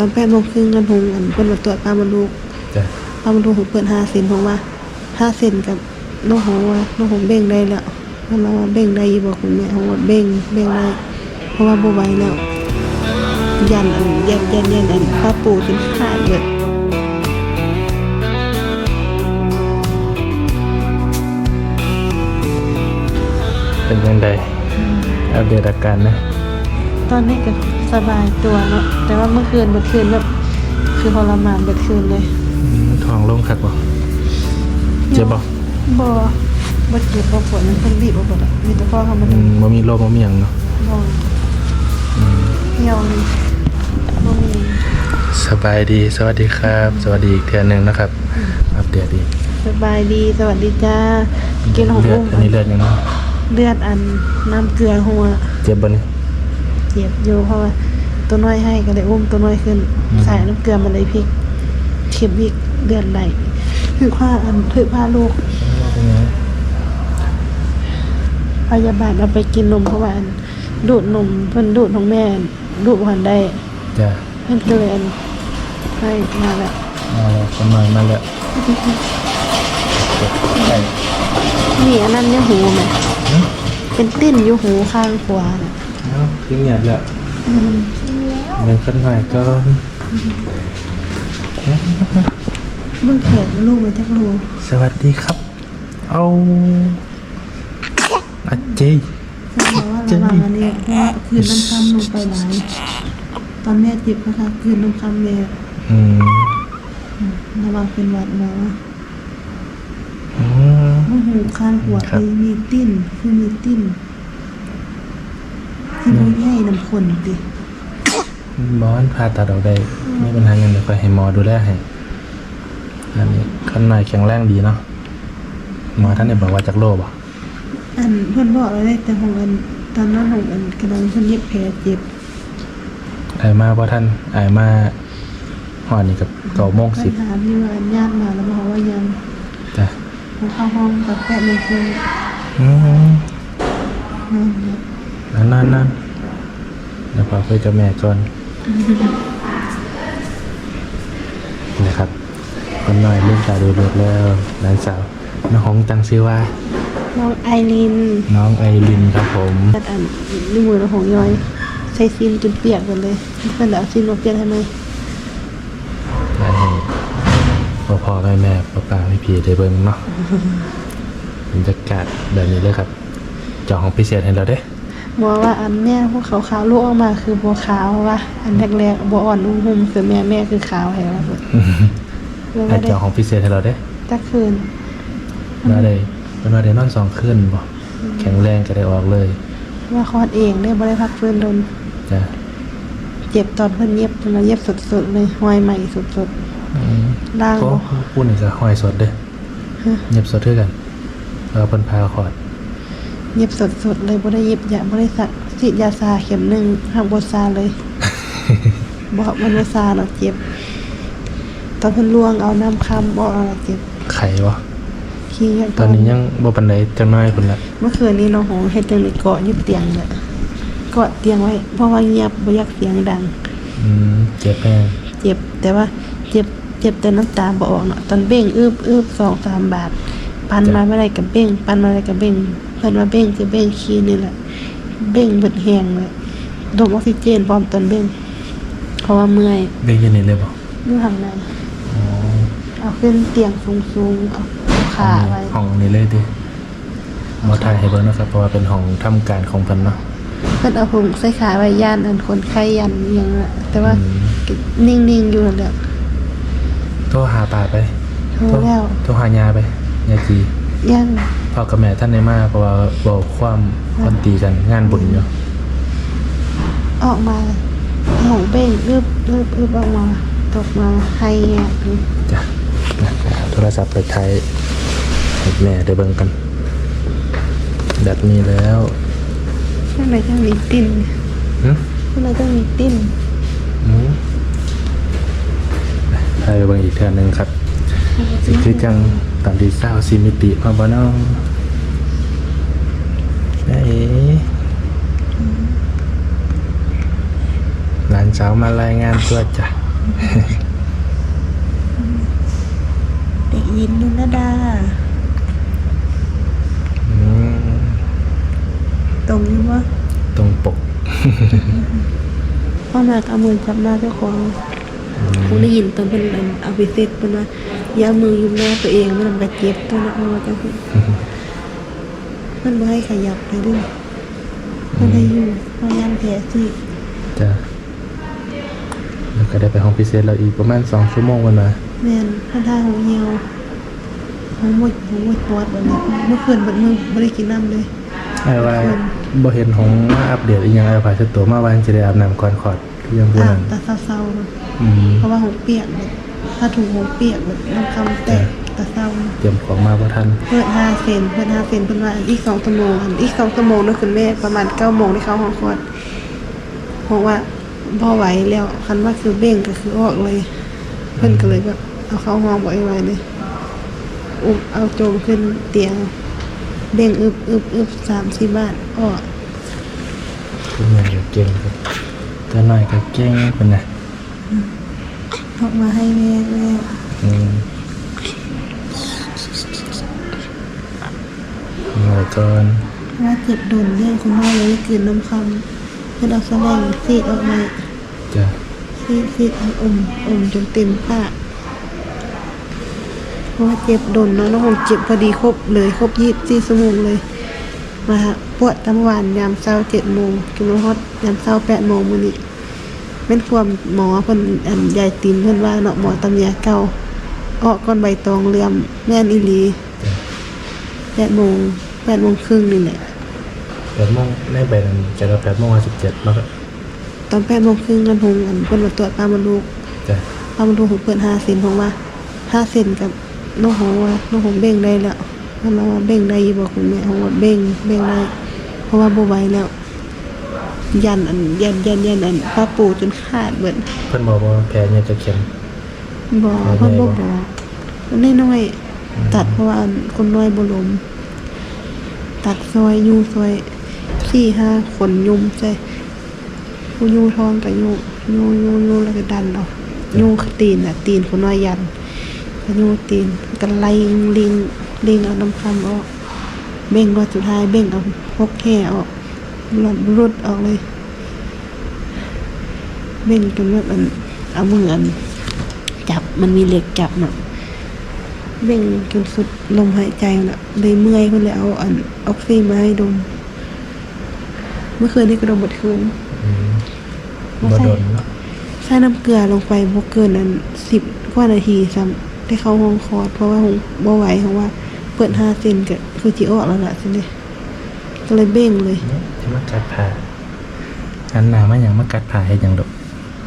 ตอนแปดโมงครึ่งกันหงอันเพิ่นมาตรวจปลามันลูกจ้ะปลามันลูกของเพิ่นห้าเซนผมว่าห้าเซนกับโนโหว่าโนโหเบ่งได้แล้วมันว่าเบ่งได้อยู่บ่คุณแม่เขาว่าเบ่งเบ่งได้เพราะว่าบ่ไหวแล้ว ยันอันยันยันยันอันป้าปูจนขาดเบิดเป็นยังไงอัปเดตอาการนะ ตอนนี้ก็สบายตัวเนาะแต่ว่าเมื่อคืนเมื่อคืนแบบคือทรมานเมื่อคืนเลยอืมท้องโล่งคักบ่เจ็บบ่บ่บ่เจ็บบ่ปวดมันเพิ่นบีบบ่ปวดอะมีแต่พ่อเขามันอืมบ่มีโรคบ่มีหยังเนาะบ่อืมเหี่ยวนี่บ่มีสบายดี สวัสดีครับ สวัสดีอีกเทื่อหนึงนะครับอัปเดตอีกสบายดีสวัสดีจ้ากินของเลืออุ้ดมอันนี้เลือดยังเนาะเลือดอันน้ำเกลือหัว เจ็บบ่นี่เจ็บอยู่เพราะว่าตัวน้อยให้ก็เลยอุ้มตัวน้อยขึ้นอืมใส่น้ำเกลือมันเลยพลิกเข็มอีกเลือดไหลคือผ้าอันคือผ้าลูกเป็นไงพยาบาลเอาไปกินนมเพราะว่าอันดูดนมเพิ่นดูดของแม่ดูดบ่ทันได้จ้ะเพิ่นก็เลยอันให้มาแล้วมาแล้วคนหน่อยมาแล้วใช่มีอันนั้นเนี่ยหูไหมหึเป็นติ้นอยู่หูข้างขวาน่ะเอ้าทิ้งเงียบแล้วอืมเดินขึ้นหน่อยก็เบิ่งแขนลูกมันจักรูสวัสดีครับ เอาอาเจยฉันบอกว่าระวังอันนี้เพราะว่าคืนน้ำค่ำลงไปหลายตอนแม่เจ็บก็ค่ะคืนน้ำค่ำแม่อืมระวังเป็นหวัดหมออืมเมื่อหูข้างขวาครับ มีมีติ้นคือมีติ้น คือมันใหญ่น้ำข้นดิบอนผ่าตัดออกได้ไม่เป็นไรยังเดี๋ยวคอยให้หมอดูแลให้อันนี้ขั้นหน่อยแข็งแรงดีเนาะหมอท่านเนี่ยบอกว่าจากโรคบ่อันเพื่อนบอกเลยแต่ของอันตอนนั้นของอันกำลังเพิ่นเย็บแผลเจ็บไอมาเพราะท่านไอมาหอนี่กับเก่าโมงสิบถามที่ว่าอันญาติมาแล้วบอกว่ายังจ้ะเข้าห้องกับแปะโมงครึ่งอืมนั่นนั่นนั่น นั่นเดี๋ยวพาไปกับแม่ก่อนนะครับคนหน่อยลืมตาดูรถแล้วหลานสาวน้องหงตังชื่อว่า น้องไอริน น้องไอรินครับผมตัดอันนิ้วมือเราของย้อย ใช้ซีนจนเปียกหมดเลยเพื่อนเอาซีนมาเปียกให้ไหมได้ให้พ่อพ่อแม่แม่ป้าป้าพี่พีได้เบิ่งเนาะบรรยากาศแบบนี้เลยครับจองของพิเศษให้เราเด้ หมอว่าอันแม่พวกขาวๆลูกออกมาคือบัวขาวว่า อันแรกๆบัวอ่อนอุ้มหุ่มคือแม่แม่คือขาวแหวเลยเลยให้ไม่ได้จองของพิเศษให้เราเด้จักคืนมาได้เป็นมาได้นอนสองคืนบ่แข็งแรงก็ได้ออกเลย ว่าคลอดเองได้บ่ได้พักฟื้นโดนจ้ะเจ็บตอนเพิ่นเย็บเพิ่นเอาเย็บสดๆเลยห้อยใหม่สดอืมๆล่างก็บ่พูดนี่ก็หอยสดเด้เงียบสดเท่ากันแล้วเพิ่นพาขอด เย็บสดๆเลยบ่ได้เย็บยาบ่ได้สักฉีดยาซาเข็มหนึงห้ามบ่ซาเลยบ่มันบ่ซาหรอกเจ็บ ตอนเพิ่นลวงเอาน้ำคำบ่เอาหรอกเจ็บไข่วะขี้ยังตอนนี้ยังบ่ปานใดจังน้อยเพิ่นละเมื่อคืนนี้น้องหงเฮ็ดจังได๋เกาะอยู่เตียงเลยเกาะเตียงไว้ เพราะว่าเงียบบ่อยากเสียงดัง อืมเจ็บแม่เจ็บแต่ว่า เจ็บเจ็บแต่น้ำตาบ่ออกเนาะตอนเบ้งอึบอึบสองสามบาทปันมาเมื่อไรกับเบ้งปันมาอะไรกับเบ้ง เพิ่นว่าเบ้งคือเบ้งขี้นี่แหละ เบ้งเบิดแหงเลยดมออกซิเจนพร้อมตอนเบ้งเพราะว่าเมื่อยเบ่งอยันนี่เลยบ่อยู่ข้างในอ๋อเอาขึ้นเตียงสูงๆเอาขาไว้ห้องนี้เลยดิบ่ถ่ายให้เบิ่งนะครับเพราะว่าเป็นห้องทำการของเพิ่นเนาะเพิ่นเอาผงใส่ขาไว้ย่านอันคนไข้ยันอหยังน่ะแต่ว่าอืมนิ่งๆอยู่นั่นแหละโทรหาป้าไปโทรแล้วโทรหายาไปยาจี ยังพ่อกับแม่ท่านได้มาเพราะว่าบอกความคนตีกันงานบุญอยู่ออกมาหงเบ้งอึบอึบอึบออกมา ตกมาให้แงกอยู่จ้ะนะเอาโทรศัพท์ไปไทยให้แม่ได้เบิ่งกันแบบนี้แล้วข้างในต้องมีติ้นหึข้างในต้องมีติ้นหึไปไปเบิ่งอีกเทื่อหนึงครับสิคือจัง ตอนที่เศร้าซีมิติมาบ่เนาะแม่เอ๋หลานสาวมารายงานตัวจ้ะเด็กยินนุนดาอืมตรงนี้ว่าตรงปกพ่อมากเอามือจับหน้าเจ้าของ ผมได้ยินตอนเป็นอันเอาไปเซ็ตเป็นว่าอย่าเอามือยุบหน้าตัวเองมันทำกระเจ็บตัวนะเอามาจังซี่มันไม่ให้ขยับเลยด้วยมันให้อยู่พยายามแผลสิจ้ะแล้วก็ได้ไปห้องพิเศษเราอีกประมาณสองชั่วโมงวันมาแม่นท่าท่าของเหี่ยวของหมดของหมดปอดแบบนี้เมื่อคืนบัดมือไม่ได้กินน้ำเลยไอ้ว่าบ่เห็นของมาอัปเดตอีกอยังไอ้ผ่าเสดตัวมาวันจะได้อาบน้ำก่อนขอดคือ ยังพูอานั่บนแต่เศร้าๆเลยอืมเพราะว่าหงเปียกเลยถ้าถูกหงเปียกแบบน้ำคำแตกแต่เศร้า เตรียมของมาบ่ทันเปิดห้าเซนเปิดห้าเซนเพิ่นว่าอีกสองชั่วโมงอันอีกสองชั่วโมงนั่นคุณแม่ประมาณเก้าโมงที่เขาห้องคลอดเพราะว่าพอไหวแล้วคันว่าคือเบ่งก็คือออกเลย เพิ่นก็เลยแบบเอาเข้าห้องบ่อยไว้เลยอุ้มเอาโจมขึ้นเตียง เบ่งอึบอึบอึบสามสี่บาทออกคือเงินเก่งครับ แต่น้อยก็เก่งเป็นน่ะออกมาให้แม่แม่อืมหน่อยก่อนว่าเจ็บโดนเรื่องคุณพ่อเลยกลืนน้ำคำเพิ่นเอาแสลงซีดออกมาจ้ะซีดซีดเอาอมอมจนเต็มปากเพราะว่าเจ็บโดนเนาะน้องหงเจ็บพอดีครบเลยครบยี่สิบสี่ชั่วโมงเลย มาฮะปวดตั้งวันยามเช้าเจ็ดโมงกินมาฮอดยามเช้าแปดโมงมื้อนี้เป็นความหมอเพิ่นอันยายติมเพิ่นว่าเนาะหมอตำยาเก่าออกก้อนใบตองเหลื่อมแม่นอีหลีจ้ะแปดโมงแปดโมงครึ่งนี่แหละแปดโมงในใบนั้นจะเราแปดโมงห้าสิบเจ็ดแล้วก็ตอนแปดโมงครึ่งกันหงอันเพิ่นมาตรวจปลามาลูกจ้ะปลามาลูกหงเปิดห้าเซนผมว่าห้าเซนกับน้องหงว่าน้องหงเบ่งได้แล้ว มันมาว่าเบ่งได้อยู่บอกคุณแม่หงว่าเบ่งเบ่งได้เพราะว่าบ่ไหวแล้ว ยันอันยันยันยันอันป้าปูจนขาดเบิดเพิ่นบอกว่าแผลเนี่ยจะเข็มบ่เพิ่นบ่บอกมันน้อยๆตัดเพราะว่าอันคนน้อยบ่ลม ตัดซอยยูซอยสี่ห้าคนยุมใส่ผู้ยูทองกับยูยูยูยูแล้วก็ดันเอายูตีนอะ ตีนคนน้อยยันก็ยูตีนกันไล่ลิง ลิงเอาน้ำคำออก เบ่งรอดสุดท้าย เบ่งเอาพกแค่ออกหลอดรุดออกเลย เบ่งจนแบบอันเอามืออันจับมันมีเหล็กจับน่ะเบ่งจนสุดลมหายใจน่ะเลยเมื่อยเพิ่นเลยเอาอันออกซิมาให้ดม เมื่อคืนนี้ก็ดมหมดคืนอืมบ่บ่ใช่โดนเนาะใส่น้ำเกลือลงไปบ่เกินอันสิบกว่านาทีซ้ำได้เข้าห้องคลอดเพราะว่าห้องบ่ไหวเพราะว่า เปิดห้าเซนก็คือจิออกแล้วล่ะสิเลยก็เลยเบ่งเลยจะมากัดผ่าหันหน้ามาหยังมากัดผ่าเฮ็ดหยังดอก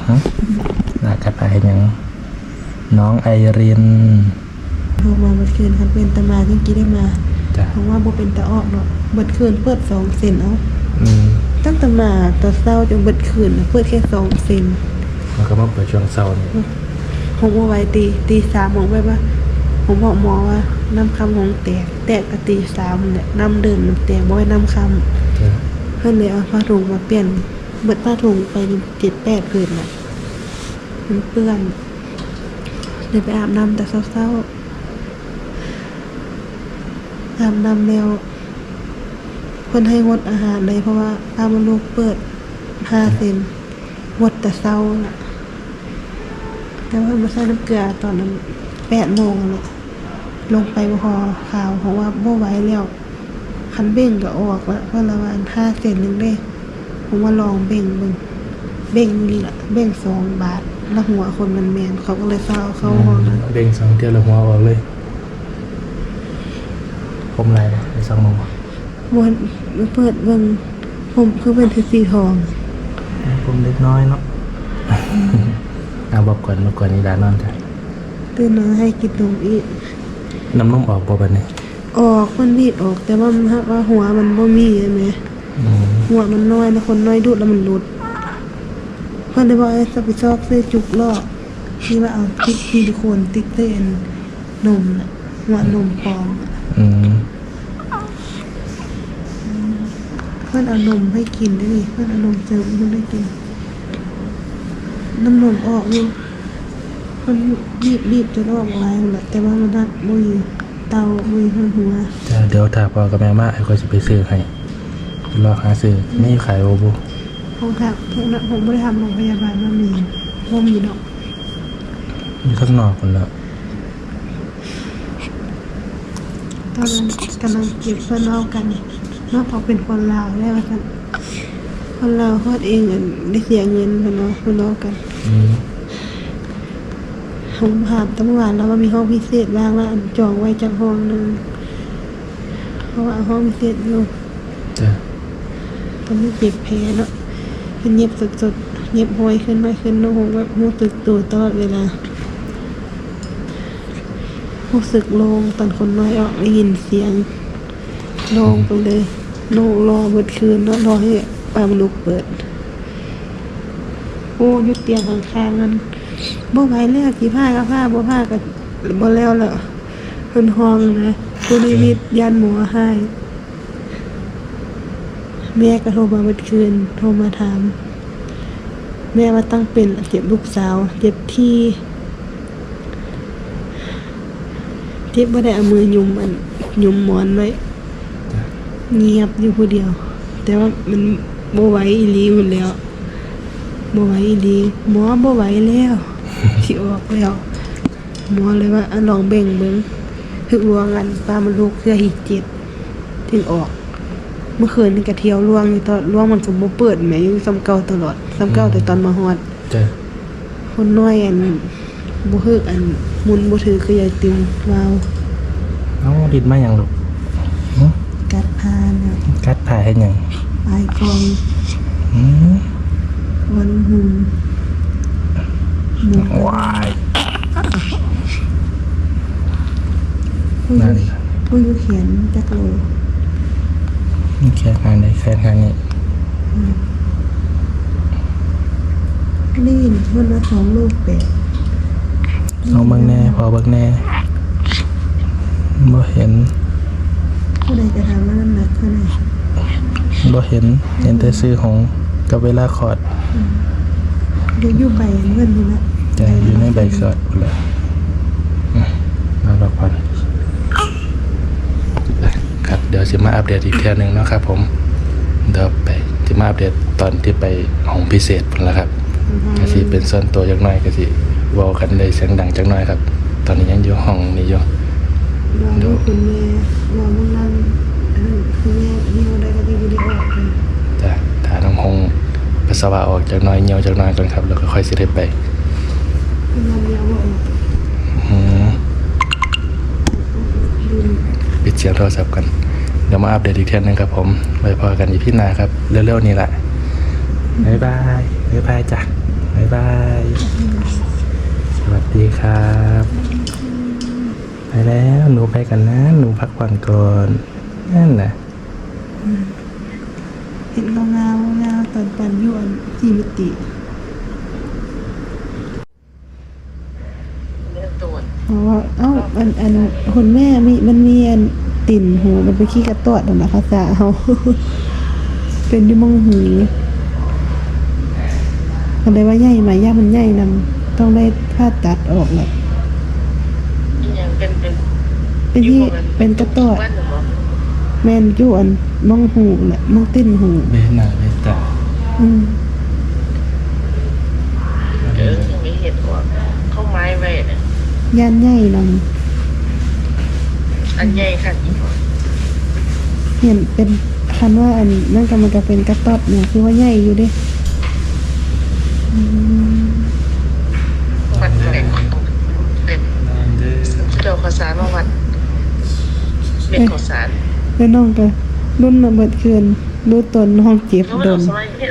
ฮะหน้ากัดผ่าเฮ็ดหยังน้องไอรินออกมาเมื่อคืนคันเป็นตามาจริงๆได้มาจ้ะเพราะว่าบ่เป็นตาออกเนาะเบิดคืนเปิดสองเซนเอาอืมตั้งแต่มาตอนเช้าจนเบิดคืนน่ะเปิดแค่สองเซนมันก็มาเปิดช่วงเช้านี่ผมว่าไว้ตีตีสามผมไว้ว่า ผมบอกหมอว่าน้ำคำของแตกแตกก็ตีสามเนี่ยน้ำเดินมันแตกบ่ให้น้ำคำเพื่อนเลยเอาผ้าถุงมาเปลี่ยนเบิดผ้าถุงไปเจ็ดแปดผืนน่ะมันเปื้อนเลยไปอาบน้ำแต่เศร้าๆอาบน้ำแล้วเพื่อนให้งดอาหารเลยเพราะว่าป้ามันลูกเปิดห้าเซนงดแต่เศร้าน่ะแต่ว่ามาใส่น้ำเกลือตอนนั้น แปดโมงเลยลงไปบ่พอข่าวเพราะว่าบ่ไหวแล้วคันเบ่งก็ออกแล้วเพราะละวันห้าเซนหนึ่งเด้ผมว่าลองเบ่งเบิ่งเบ่งนี่แหละเบ่งสองบาทแล้วหัวคนมันแมนเขาก็เลยเฝ้าเข้าห้องนั้นเด้งสองเที่ยวแล้วหัวออกเลย ผมไรบ่ในสองโมงบ่วนเปิดเบิ่งผมคือเป็นสีทอง ผมเล็กน้อยเนาะเอาบอกก่อนบอกก่อนนี่ดานอนจ้ะ ตื่นมาให้กินนมอีกน้ำนมออกบ่บัดนี้ออกมันบีบออก แต่ว่ามันหักว่าหัวมันบ่มีใช่ไหมอืมหัวมันน้อยแล้วคนน้อยดูดแล้วมันหลุดเพื่อนได้บอกไอ้สปิซอกเสื้อจุกลอกที่ว่าเอาติ๊กซิลิโคนติ๊กเต้นนมน่ะหัวนมปลอมอะอืมเพื่อนเอานมให้กินด้วยนี่เพื่อนเอานมเสริมให้มันได้กินน้ำนมออกอยู่ มันรีบรีบจะออกลายแหละแต่ว่ามันนัดมือเตามือหันหัวจ้ะเดี๋ยวถ้าพ่อกับแม่มาไอ้ก็จะไปซื้อให้รอหาซื้อไม่ขายโอบุห้องทับพวกนั้นผมไม่ได้ทำโรงพยาบาลมามีว่ามีดอกมีข้างนอกคนละตอนนั้นกำลังเก็บเพื่อนเล่ากันเนอกพอเป็นคนลาวแล้วกันคนลาวโคตรเองอะได้เสียเงินเพื่อนเนาะเพื่อนเล่ากัน อืมผมถามตั้งวันแล้วว่ามีห้องพิเศษบ้างแล้วอันจองไว้จากห้องหนึงเพราะว่าห้องพิเศษอยู่จ้ะตอนนี้เจ็บแผลเนาะเป็นเย็บสดๆเย็บห้อยขึ้นไม่ขึ้นเนาะผมแบบรู้สึกตัวตลอดเวลารู้สึกโลงตอนคนน้อยออกได้ยินเสียงโลงไปเลยโลงรอเบิดคืนเนาะรอให้ปลามันลุกเปิด โอ้อยุดเตียงข้างๆนั้น บ่ไหวแล้วกี่ผ้าก็ผ้าบ่ผ้าก็บ่แล้วแล้วเพิ่นห้องนะผู้นิมิตยันหมอให้แม่ก็โทรมาเมื่อคืน โทรมาถาม แม่ว่าตั้งเป็นเจ็บลูกสาว เจ็บที่เจ็บไม่ได้เอามือยุมอันยุมหมอนไว้เงียบอยู่ผู้เดียว แต่ว่ามันโบไหวอีหลีหมดแล้วโบไหวอีลีหมอโบไหวแล้ว ที่ออกแล้วหมอเลยว่าอะลองเบ่งเบิ้งคือรวงกันปลามันลูกเสื้อหีเจ็บถึงออก เมื่อคืนนี่กระเที่ยวล่วงอยู่ตลอดล่วงมันสมบูเปิดแหมอยู่ซ้ำเก่าตลอดซ้ำเก่าแต่ตอนมาฮอดจ้ะคนน้อยอันบ่ฮึกอันมุนบ่ถือคือยายติมวาวเอาดิดมาอย่างลูกหึกัดพานเนี่ยกัดถ่ายให้หยังปลายกองอืมวันหุ่นหม ว้ายนั่นยู่ผู้อยู่เขียนจักโลนี่แค่งานในแค่งานนี้ลีนมันละสองลูกเป็ดเอาเบิ่งแน่พอเบิ่งแน่บ่เห็นผู้ใดจะถามว่าน้ำหนักเท่าไหร่บ่เห็นเห็นแต่ซื้อของกับเวลาคอร์ด เดี๋ยวอยู่ใบอันเพิ่นนี่ละจะอยู่ในใบคอร์ดเลยมาดอกพันครับเดี๋ยวสิมาอัปเดตอีกเทื่อหนึงเนาะครับผมเดี๋ยวไปสิมาอัปเดตตอนที่ไปห้องพิเศษพุ่นละครับก็สิเป็นส่วนตัวจักหน่อยก็สิเว้ากันได้เสียงดังจักหน่อยครับ ตอนนี้ยังอยู่ห้องนี้อยู่รอลูกคุณแม่รอลูกนั่งอันนั้นคุณแม่นี่เราได้ก็ดีวิดีโอออกเลยจ้ะถ้าน้องหง ปัสสาวะออกจักหน่อยเหี่ยวจักหน่อยก่อนครับ แล้วก็ค่อยสิได้ไปคุณนั่งเดียวว่าออกอืมดูปิดเสียงโทรศัพท์กัน เดี๋ยวมาอัปเดตอีกเทื่อนึงครับผมไว้พอกันอีพี่นาครับ เร็วๆนี้แหละบ๊ายบายบ๊ายบายจ้ะบ๊ายบาย สวัสดีครับ ไปแล้วหนูไปกันนะ หนูพักผ่อนก่อนนั่นน่ะ เห็นเงาเงาเงาตอนปันยวนจีมิติเลือกตรวจเพราะว่าเอ้าอันอันคนแม่มีมันมีอันติ่นหูมันไปขี้กระตอดนั่นนะภาษาเขาเป็นที่มองหูอะไรว่าใหญ่ไหมย่ามันใหญ่นำต้องได้ผ่าตัดออกแหละยังเป็นเป็นเป็นที่เป็นกระตอด แม่นอยู่อันมองหูแหละมองติ้นหูเบหนาเบตาอืมเออยังไม่เห็นว่าเข้าไม้ไว้เนี่ยย่านใหญ่นอันใหญ่ค่ะอีกำเห็นเป็นคันว่าอันนั่นก็มันก็เป็นกระตอดเนี่ยคือว่าใหญ่อยู่เดิวัดอะไรเป็นเดี๋ยวข้าวสารมาวัดเป็นข้าวสาร แล้วน้องก็รุ่นระเบิดเกินรู้ตนห้องเจ็บโดน สมัยที่เรา